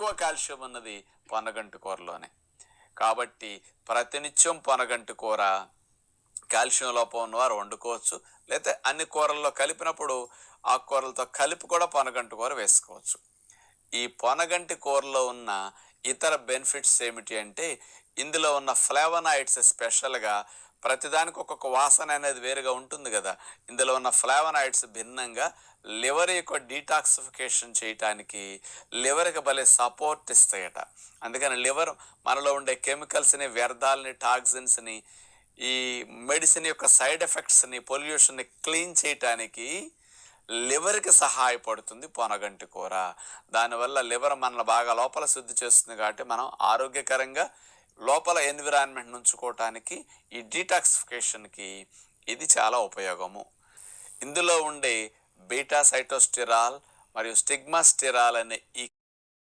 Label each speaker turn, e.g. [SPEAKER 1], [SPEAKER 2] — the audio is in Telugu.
[SPEAKER 1] ఎక్కువ కాల్షియం ఉన్నది పొనగంటు కూరలోనే. కాబట్టి ప్రతినిత్యం పొనగంటు కూర కాల్షియం లోపం ఉన్నవారు వండుకోవచ్చు. లేకపోతే అన్ని కూరల్లో కలిపినప్పుడు ఆకుకూరలతో కలిపి కూడా పొనగంటు కూర వేసుకోవచ్చు. ఈ పొనగంటి కూరలో ఉన్న ఇతర బెనిఫిట్స్ ఏమిటి అంటే ఇందులో ఉన్న ఫ్లేవనాయిడ్స్ స్పెషల్గా ప్రతిదానికి ఒక్కొక్క వాసన అనేది వేరుగా ఉంటుంది కదా. ఇందులో ఉన్న ఫ్లేవనాయిడ్స్ భిన్నంగా లివర్ యొక్క డీటాక్సిఫికేషన్ చేయటానికి లివర్కి భలే సపోర్ట్ ఇస్తాయట. అందుకని లివర్ మనలో ఉండే కెమికల్స్ని వ్యర్థాలని టాక్సిన్స్ని ఈ మెడిసిన్ యొక్క సైడ్ ఎఫెక్ట్స్ని పొల్యూషన్ని క్లీన్ చేయటానికి లివర్కి సహాయపడుతుంది పొనగంటి కూర. దానివల్ల లివర్ మన బాగా లోపల శుద్ధి చేస్తుంది కాబట్టి మనం ఆరోగ్యకరంగా లోపల ఎన్విరాన్మెంట్ ఉంచుకోవటానికి ఈ డీటాక్సిఫికేషన్కి ఇది చాలా ఉపయోగము. ఇందులో ఉండే బీటా సైటోస్టిరాల్ మరియు స్టిగ్మాస్టిరాల్ అనే ఈ